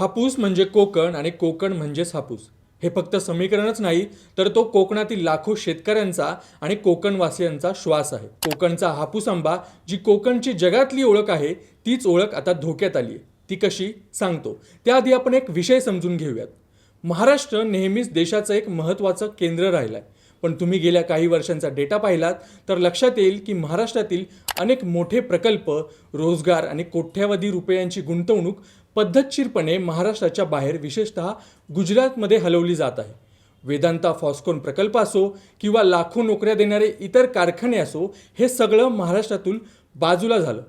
हापूस म्हणजे कोकण आणि कोकण म्हणजेच हापूस. हे फक्त समीकरणच नाही तर तो कोकणातील लाखो शेतकऱ्यांचा आणि कोकणवासियांचा श्वास आहे. कोकणचा हापूस आंबा जी कोकणची जगातली ओळख आहे तीच ओळख आता धोक्यात आली आहे ती कशी? सांगतो. त्याआधी आपण एक विषय समजून घेऊयात. महाराष्ट्र नेहमीच देशाचं एक महत्त्वाचं केंद्र राहिलं आहे पण तुम्ही गेल्या काही वर्षांचा डेटा पाहिलात तर लक्षात येईल की महाराष्ट्रातील अनेक मोठे प्रकल्प रोजगार आणि कोट्यावधी रुपयांची गुंतवणूक पद्धतशीरपणे महाराष्ट्राच्या बाहेर विशेषतः गुजरातमध्ये हलवली जात आहे. वेदांता फॉस्कॉन प्रकल्प असो किंवा लाखो नोकऱ्या देणारे इतर कारखाने असो हे सगळं महाराष्ट्रातून बाजूला झालं.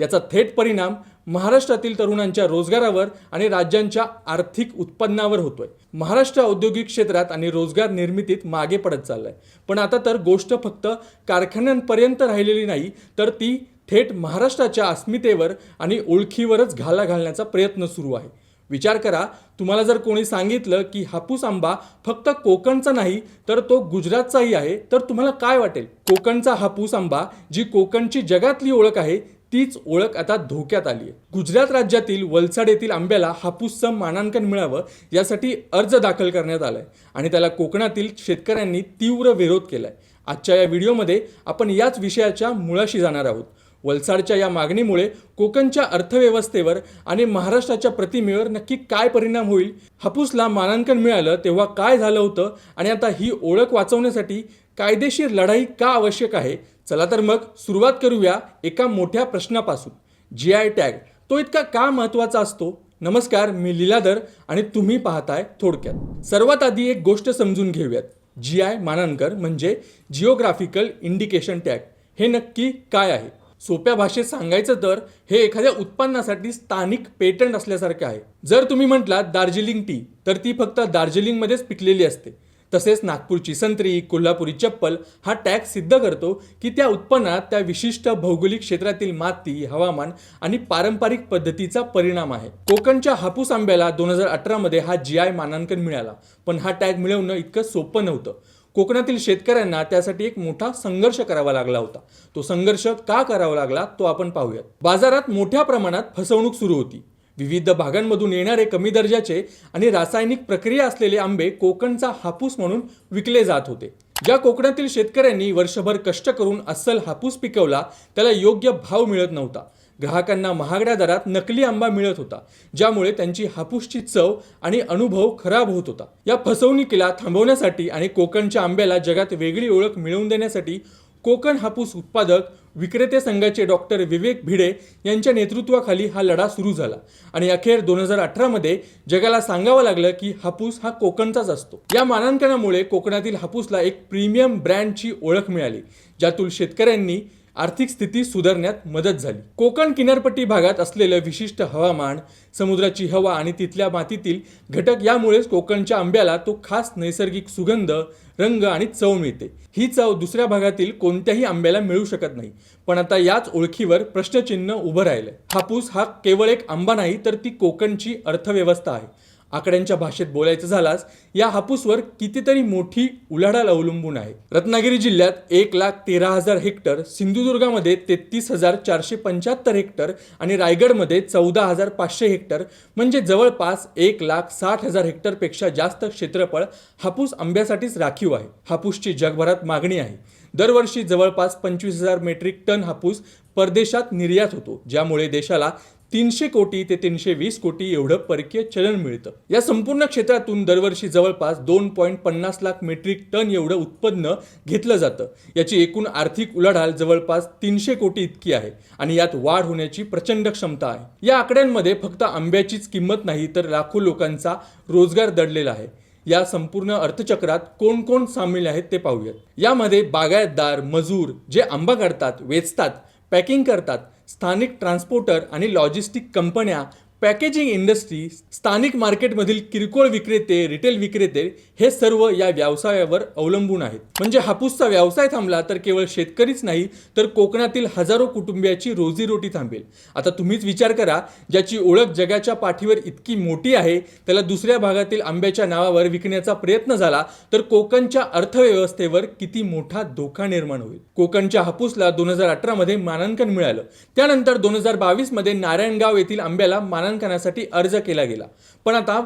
याचा थेट परिणाम महाराष्ट्रातील तरुणांच्या रोजगारावर आणि राज्यांच्या आर्थिक उत्पन्नावर होतोय. महाराष्ट्र औद्योगिक क्षेत्रात आणि रोजगार निर्मितीत मागे पडत चाललाय. पण आता तर गोष्ट फक्त कारखान्यांपर्यंत राहिलेली नाही तर ती थेट महाराष्ट्राच्या अस्मितेवर आणि ओळखीवरच घाला घालण्याचा प्रयत्न सुरू आहे. विचार करा तुम्हाला जर कोणी सांगितलं की हापूस आंबा फक्त कोकणचा नाही तर तो गुजरातचाही आहे तर तुम्हाला काय वाटेल? कोकणचा हापूस आंबा जी कोकणची जगातली ओळख आहे तीच ओळख आता धोक्यात आली आहे. गुजरात राज्यातील वलसाड येथील आंब्याला हापूसचं मानांकन मिळावं यासाठी अर्ज दाखल करण्यात आलाय आणि त्याला कोकणातील शेतकऱ्यांनी तीव्र विरोध केलाय. आजच्या या व्हिडिओमध्ये आपण याच विषयाच्या मुळाशी जाणार आहोत. वलसाडच्या या मागणीमुळे कोकणच्या अर्थव्यवस्थेवर आणि महाराष्ट्राच्या प्रतिमेवर नक्की काय परिणाम होईल हापूसला मानांकन मिळालं तेव्हा काय झालं होतं आणि आता ही ओळख वाचवण्यासाठी कायदेशीर लढाई का आवश्यक आहे? चला तर मग सुरुवात करूया एका मोठ्या प्रश्नापासून. जी आय टॅग तो इतका का महत्त्वाचा असतो? नमस्कार मी लीलाधर आणि तुम्ही पाहताय थोडक्यात. सर्वात आधी एक गोष्ट समजून घेऊयात. जी आय मानांकन म्हणजे जिओग्राफिकल इंडिकेशन टॅग हे नक्की काय आहे? सोप्या भाषेत सांगायचं तर हे एखाद्या उत्पन्नासाठी स्थानिक पेटंट असल्यासारखे आहे. जर तुम्ही म्हटलात दार्जिलिंग टी तर ती फक्त दार्जिलिंगमध्येच पिकलेली असते. तसेच नागपूरची संत्री कोल्हापुरी चप्पल हा टॅग सिद्ध करतो की त्या उत्पन्नात त्या विशिष्ट भौगोलिक क्षेत्रातील माती हवामान आणि पारंपरिक पद्धतीचा परिणाम आहे. कोकणच्या हापूस आंब्याला दोन हजार अठरामध्ये हा जी आय मानांकन मिळाला. पण हा टॅग मिळवणं इतकं सोपं नव्हतं. कोकणातील शेतकऱ्यांना त्यासाठी एक मोठा संघर्ष करावा लागला होता. तो संघर्ष का करावा लागला तो आपण पाहूयात. बाजारात मोठ्या प्रमाणात फसवणूक सुरू होती. विविध भागांमधून येणारे कमी दर्जाचे आणि रासायनिक प्रक्रिया असलेले आंबे कोकणचा हापूस म्हणून विकले जात होते. ज्या कोकणातील शेतकऱ्यांनी वर्षभर कष्ट करून अस्सल हापूस पिकवला त्याला योग्य भाव मिळत नव्हता. ग्राहकांना महागड्या दरात नकली आंबा मिळत होता ज्यामुळे त्यांची हापूसची चव आणि अनुभव खराब होत होता. या फसवणुकीला थांबवण्यासाठी आणि कोकणच्या आंब्याला जगात वेगळी ओळख मिळवून देण्यासाठी कोकण हापूस उत्पादक विक्रेते संघाचे डॉक्टर विवेक भिडे यांच्या नेतृत्वाखाली हा लढा सुरू झाला आणि अखेर दोन हजार अठरामध्ये जगाला सांगावं लागलं की हापूस हा कोकणचाच असतो. या मानांकनामुळे कोकणातील हापूसला एक प्रीमियम ब्रँडची ओळख मिळाली ज्यातून शेतकऱ्यांनी आर्थिक स्थिती सुधारण्यात मदत झाली. कोकण किनारपट्टी भागात असलेलं विशिष्ट हवामान समुद्राची हवा आणि तिथल्या मातीतील घटक यामुळेच कोकणच्या आंब्याला तो खास नैसर्गिक सुगंध रंग आणि चव मिळते. ही चव दुसऱ्या भागातील कोणत्याही आंब्याला मिळू शकत नाही. पण आता याच ओळखीवर प्रश्नचिन्ह उभं राहिलंय. हापूस हा केवळ एक आंबा नाही तर ती कोकणची अर्थव्यवस्था आहे. आकड्यांच्या भाषेत बोलायचं झालास या हापूसवर कितीतरी मोठी उलाढाल अवलंबून आहे. रत्नागिरी जिल्ह्यात एक लाख तेरा हजार हेक्टर सिंधुदुर्गामध्ये तेहतीस हजार चारशे पंच्याहत्तर हेक्टर आणि रायगडमध्ये चौदा हजार पाचशे हेक्टर म्हणजे जवळपास एक लाख साठ हजार हेक्टरपेक्षा जास्त क्षेत्रफळ हापूस आंब्यासाठीच राखीव आहे. हापूसची जगभरात मागणी आहे. दरवर्षी जवळपास पंचवीस हजार मेट्रिक टन हापूस परदेशात निर्यात होतो ज्यामुळे देशाला तीनशे कोटी ते तीनशे वीस कोटी एवढं परकीय चलन मिळतं. या संपूर्ण क्षेत्रातून दरवर्षी जवळपास दोन पॉईंट पन्नास लाख मेट्रिक टन एवढं उत्पन्न घेतलं जातं. याची एकूण आर्थिक उलाढाल जवळपास तीनशे कोटी इतकी आहे आणि यात वाढ होण्याची प्रचंड क्षमता आहे. या आकड्यांमध्ये फक्त आंब्याचीच किंमत नाही तर लाखो लोकांचा रोजगार दडलेला आहे. या संपूर्ण अर्थचक्रात कोण कोण सामील आहेत ते पाहूयात. यामध्ये बागायतदार मजूर जे आंबा काढतात वेचतात पॅकिंग करतात स्थानिक ट्रान्सपोर्टर आणि लॉजिस्टिक कंपन्या पॅकेजिंग इंडस्ट्री स्थानिक मार्केटमधील किरकोळ विक्रेते रिटेल विक्रेते हे सर्व या व्यवसायावर अवलंबून आहेत. म्हणजे हापूसचा व्यवसाय थांबला तर केवळ शेतकरीच नाही तर कोकणातील हजारो कुटुंबियाची रोजीरोटी थांबेल. आता तुम्हीच विचार करा ज्याची ओळख जगाच्या पाठीवर इतकी मोठी आहे त्याला दुसऱ्या भागातील आंब्याच्या नावावर विकण्याचा प्रयत्न झाला तर कोकणच्या अर्थव्यवस्थेवर किती मोठा धोका निर्माण होईल. कोकणच्या हापूसला दोन हजार अठरामध्ये मानांकन मिळालं. त्यानंतर दोन हजार बावीसमध्ये नारायणगाव येथील आंब्याला मानांकन मानांकनासाठी अर्ज केला गेला. पण आता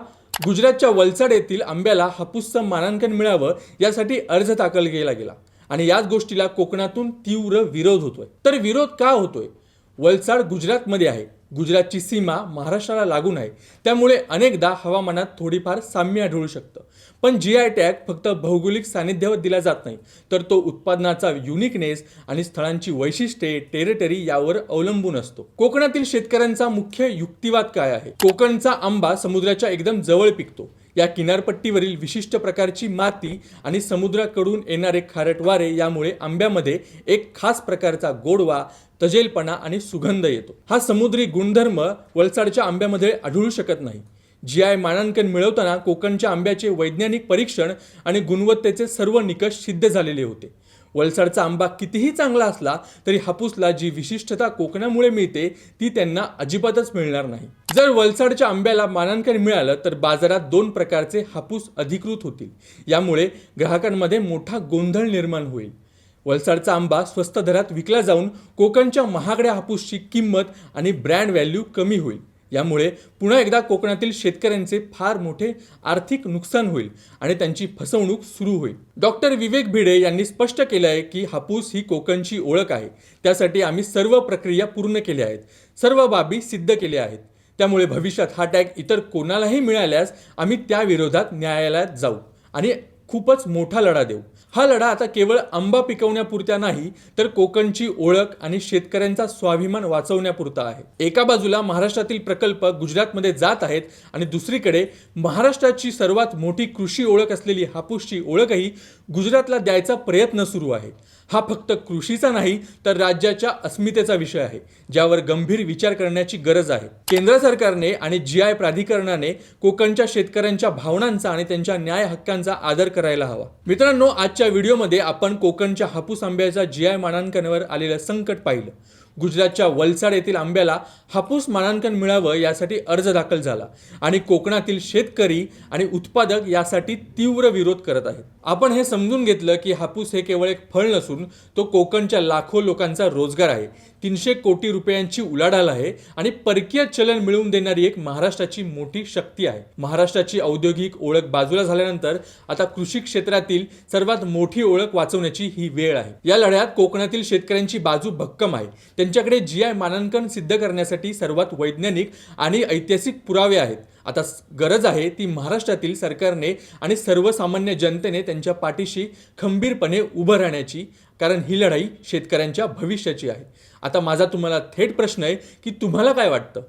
गुजरातच्या वलसाड येथील आंब्याला हापूसचं मानांकन मिळावं यासाठी अर्ज दाखल केला गेला. आणि याच गोष्टीला कोकणातून तीव्र विरोध होतोय. तर विरोध का होतोय? वलसाड गुजरातमध्ये आहे. गुजरातची सीमा महाराष्ट्राला लागून आहे. त्यामुळे अनेकदा हवामानात थोडीफार साम्य आढळू शकतं. पण जी आय टॅग फक्त भौगोलिक सानिध्यावर दिला जात नाही. तर तो उत्पादनाचा युनिकनेस आणि स्थळांची वैशिष्ट्ये टेरिटरी यावर अवलंबून असतो. कोकणातील शेतकऱ्यांचा मुख्य युक्तिवाद काय आहे? कोकणचा आंबा समुद्राच्या एकदम जवळ पिकतो. या किनारपट्टीवरील विशिष्ट प्रकारची माती आणि समुद्राकडून येणारे खारट वारे यामुळे आंब्यामध्ये एक खास प्रकारचा गोडवा तजेलपणा आणि सुगंध येतो. हा समुद्री गुणधर्म वलसाडच्या आंब्यामध्ये आढळू शकत नाही. जी आय मानांकन मिळवताना कोकणच्या आंब्याचे वैज्ञानिक परीक्षण आणि गुणवत्तेचे सर्व निकष सिद्ध झालेले होते. वलसाडचा आंबा कितीही चांगला असला तरी हापूसला जी विशिष्टता कोकणामुळे मिळते ती त्यांना अजिबातच मिळणार नाही. जर वलसाडच्या आंब्याला मानांकन मिळालं तर बाजारात दोन प्रकारचे हापूस अधिकृत होतील. यामुळे ग्राहकांमध्ये मोठा गोंधळ निर्माण होईल. वलसाडचा आंबा स्वस्त दरात विकला जाऊन कोकणच्या महागड्या हापूसची किंमत आणि ब्रँड व्हॅल्यू कमी होईल. यामुळे पुन्हा एकदा कोकणातील शेतकऱ्यांचे फार मोठे आर्थिक नुकसान होईल आणि त्यांची फसवणूक सुरू होईल. डॉक्टर विवेक भिडे यांनी स्पष्ट केलं आहे की हापूस ही कोकणची ओळख आहे. त्यासाठी आम्ही सर्व प्रक्रिया पूर्ण केल्या आहेत. सर्व बाबी सिद्ध केल्या आहेत. त्यामुळे भविष्यात हा टॅग इतर कोणालाही मिळाल्यास आम्ही त्या विरोधात न्यायालयात जाऊ आणि खूपच मोठा लढा देऊ. हा लढा आता केवळ आंबा पिकवण्यापुरता नाही तर कोकणची ओळख आणि शेतकऱ्यांचा स्वाभिमान वाचवण्यापुरता आहे. एका बाजूला महाराष्ट्रातील प्रकल्प गुजरातमध्ये जात आहेत आणि दुसरीकडे महाराष्ट्राची सर्वात मोठी कृषी ओळख असलेली हापूसची ओळखही गुजरातला द्यायचा प्रयत्न सुरू आहे. हा फक्त कृषीचा नाही तर राज्याच्या अस्मितेचा विषय आहे ज्यावर गंभीर विचार करण्याची गरज आहे. केंद्र सरकारने आणि जी आय प्राधिकरणाने कोकणच्या शेतकऱ्यांच्या भावनांचा आणि त्यांच्या न्याय हक्कांचा आदर करायला हवा. मित्रांनो आजच्या व्हिडिओमध्ये आपण कोकणच्या हापूस आंब्याचा जी आय मानांकनावर आलेलं संकट पाहिलं. गुजरातच्या वलसाड येथील आंब्याला हापूस मानांकन मिळावं यासाठी अर्ज दाखल झाला आणि कोकणातील शेतकरी आणि उत्पादक यासाठी तीव्र विरोध करत आहेत. आपण हे समजून घेतलं की हापूस हे केवळ एक फळ नसून तो कोकणच्या लाखो लोकांचा रोजगार आहे. तीनशे कोटी रुपयांची उलाढाल आहे आणि परकीय चलन मिळवून देणारी एक महाराष्ट्राची मोठी शक्ती आहे. महाराष्ट्राची औद्योगिक ओळख बाजूला झाल्यानंतर आता कृषी क्षेत्रातील सर्वात मोठी ओळख वाचवण्याची ही वेळ आहे. या लढ्यात कोकणातील शेतकऱ्यांची बाजू भक्कम आहे. त्यांच्याकडे जी आय मानांकन सिद्ध करण्यासाठी सर्वात वैज्ञानिक आणि ऐतिहासिक पुरावे आहेत. आता गरज आहे ती महाराष्ट्रातील सरकारने आणि सर्वसामान्य जनतेने त्यांच्या पाठीशी खंबीरपणे उभं राहण्याची कारण ही लढाई शेतकऱ्यांच्या भविष्याची आहे. आता माझा तुम्हाला थेट प्रश्न आहे की तुम्हाला काय वाटतं?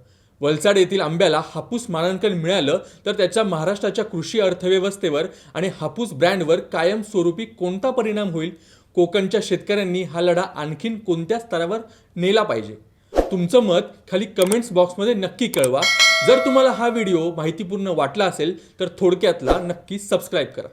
वलसाड येथील आंब्याला हापूस मानांकन मिळालं तर त्याचा महाराष्ट्राच्या कृषी अर्थव्यवस्थेवर आणि हापूस ब्रँडवर कायमस्वरूपी कोणता परिणाम होईल? कोकणच्या शेतकऱ्यांनी हा लढा आणखीन कोणत्या स्तरावर नेला पाहिजे? तुमचं मत खाली कमेंट्स बॉक्समध्ये नक्की कळवा. जर तुम्हाला हा व्हिडिओ माहितीपूर्ण वाटला असेल तर थोडक्यातला नक्की सबस्क्राईब करा.